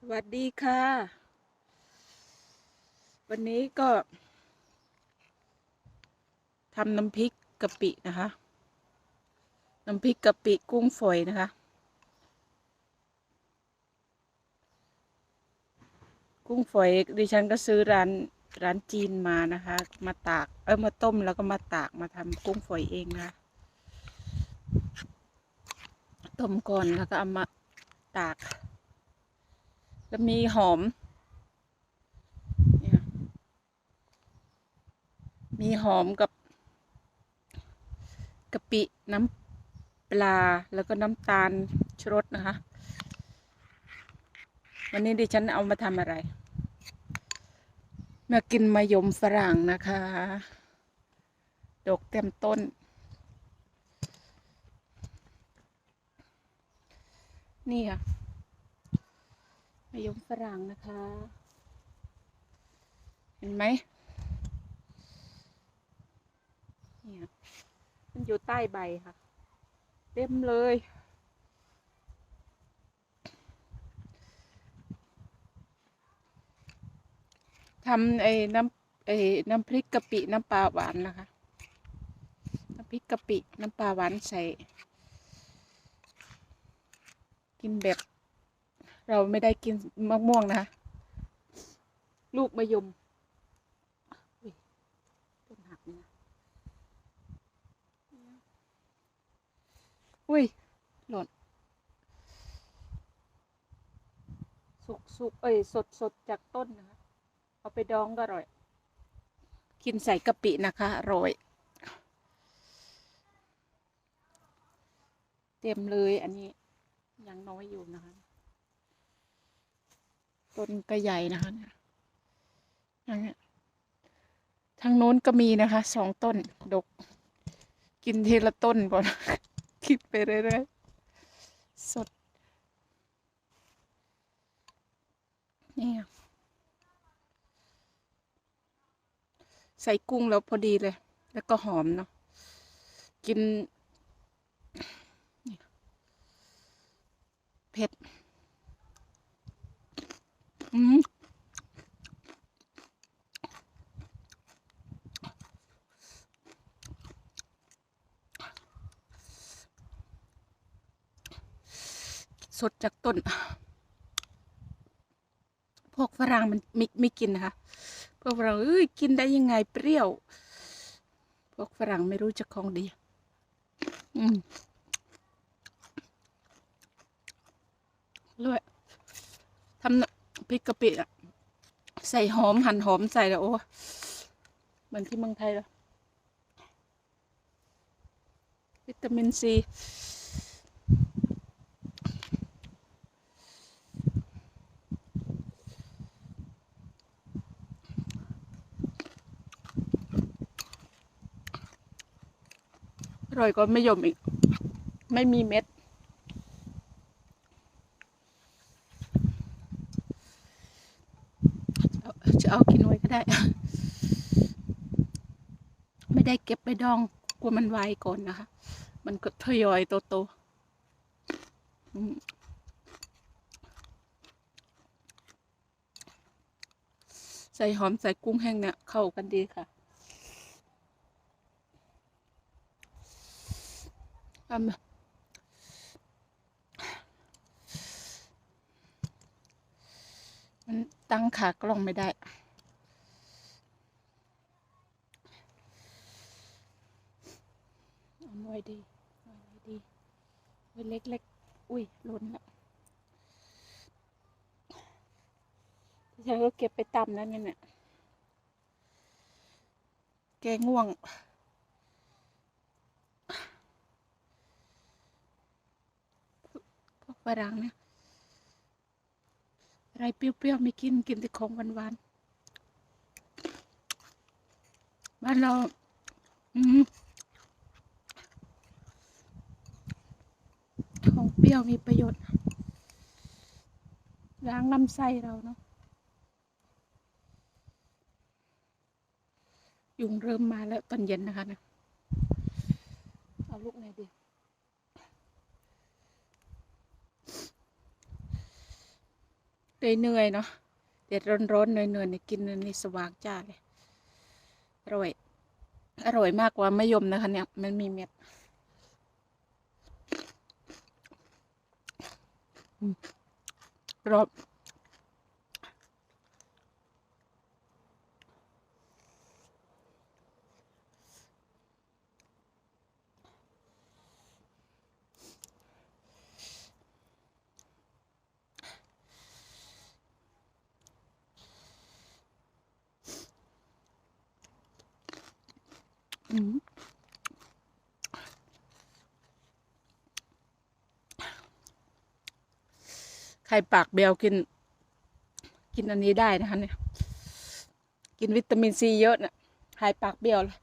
สวัสดีค่ะ วันนี้ก็ทำน้ำพริกกะปินะคะ น้ำพริกกะปิกุ้งฝอยนะคะ กุ้งฝอยดิฉันก็ซื้อร้านร้านจีนมานะคะ มาตาก เออมาต้มแล้วก็มาตากมาทำกุ้งฝอยเองนะะต้มก่อนแล้วก็เอามาตาก แล้วมีหอม มีหอมกับกะปิน้ำปลาแล้วก็น้ำตาลชรสนะคะ วันนี้ดิฉันเอามาทำอะไร มากินมะยมฝรั่งนะคะ ดกเต็มต้น นี่ค่ะ ยมฝรั่งนะคะ เห็นไหมเนี่ยมันอยู่ใต้ใบค่ะ เต็มเลย ทำไอ้น้ำไอ้น้ำพริกกะปิน้ำปลาหวานนะคะ น้ำพริกกะปิน้ำปลาหวานใส่ กินแบบ เราไม่ได้กินมะม่วงนะคะลูกมะยมต้นหักนี่นะอุ้ยหล่นสุกสุกเอ้ยสดสดจากต้นนะคะ เอาไปดองก็อร่อย กินใส่กะปินะคะอร่อย เต็มเลยอันนี้ยังน้อยอยู่นะคะ ต้นก็ใหญ่นะคะเนี่ยอย่างเงี้ยทางโน้นก็มีนะคะสองต้นดก กินทีละต้นก่อน คิดไปเรื่อยๆสดนี่ค่ะใส่กุ้งแล้วพอดีเลย แล้วก็หอมเนาะกินเผ็ด อืมสดจากต้น พวกฝรั่งมันไม่ไม่กินนะคะ พวกฝรั่งเอ้ยกินได้ยังไงเปรี้ยว พวกฝรั่งไม่รู้จักของดี อืมด้วยทำน้ำ พริกกะปิอะใส่หอมหั่นหอมใส่แล้วโอ้เหมือนที่เมืองไทยแล้ววิตามินซีอร่อยก็ไม่ยมอีก ไม่มีเม็ด เอา จะเอากินไว้ก็ได้ ไม่ได้เก็บไปดองกลัวมันไวก่อนนะคะ มันก็ทยอยโตๆอืมใส่หอมใส่กุ้งแห้งเนี่ยเข้ากันดีค่ะทำ มันตั้งขากล้องไม่ได้ เอาไว้ดีเอาไว้ดีไว้เล็กๆ อุ้ยล่นละที่ฉันก็เก็บไปตำแล้วเนี่ยเนี่ยแกง่วงพวกฝรั่งเนี่ย อะไรเปรี้ยวๆไม่กินกินแต่ของหวานๆบ้านเรา อืมของเปรี้ยวมีประโยชน์ล้างลำไส้เราเนาะยุงเริ่มมาแล้วตอนเย็นนะคะนะเอาลูกไหนดี เหนื่อยๆเนาะเด็ดร้อนๆเหนื่อยๆเนี่ยกินนี่สว่างจ้าเลยอร่อย อร่อยมากกว่ามะยมนะคะ เนี่ยมันมีเม็ดกรอบ ใครปากเบลกิน กินอันนี้ได้นะคะเนี่ย กินวิตามินซีเยอะนะหายปากเบี้ยวเลย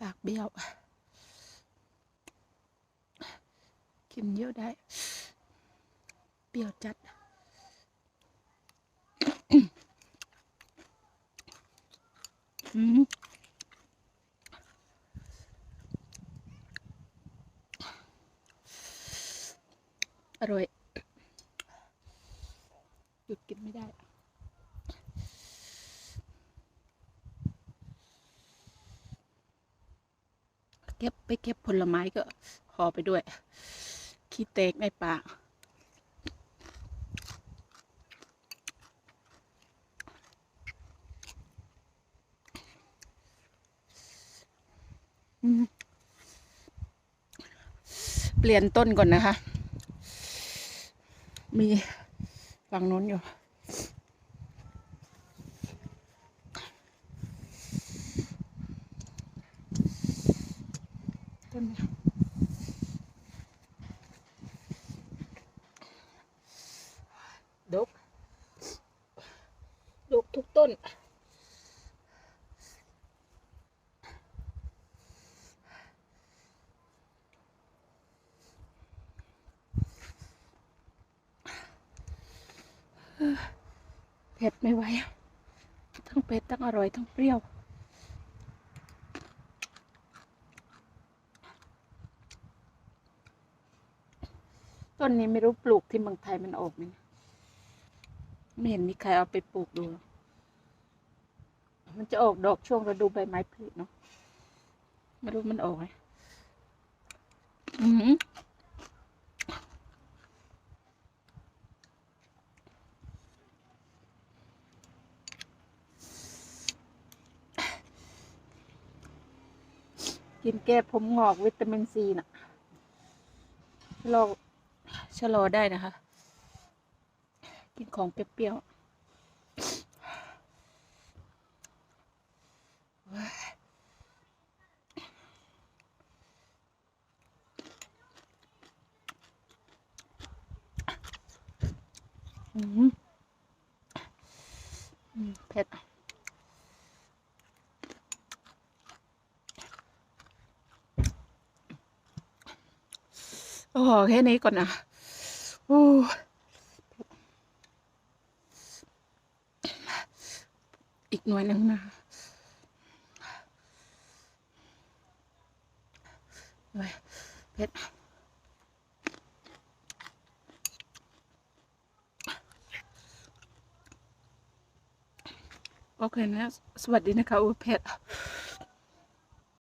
ปากเบี้ยว กินเยอะได้ เปรี้ยวจัด อืมอร่อย หยุดกินไม่ได้ เก็บไปเก็บผลไม้ก็ห่อไปด้วย ขี้เตกในปาก เปลี่ยนต้นก่อนนะคะ มีฝั่งนู้นอยู่ ต้นดกดกทุกต้น เผ็ดไม่ไหวทั้งเผ็ดทั้งอร่อยทั้งเปรี้ยว ต้นนี้ไม่รู้ปลูกที่เมืองไทยมันออกไหมไม่เห็นมีใครเอาไปปลูกดู มันจะออกดอกช่วงฤดูใบไม้ผลิเนาะไม่รู้มันออกไหมอือ กินแก้ผมงอกวิตามินซีน่ะชะลอชะลอได้นะคะ กินของเปรี้ยวอืมอืมเผ็ด โอ้โหแค่นี้ก่อนนะโอ้อีกหน่วยหนึ่งนะเฮ้ยเผ็ดโอเคนะ สวัสดีนะคะอ้เผ็ด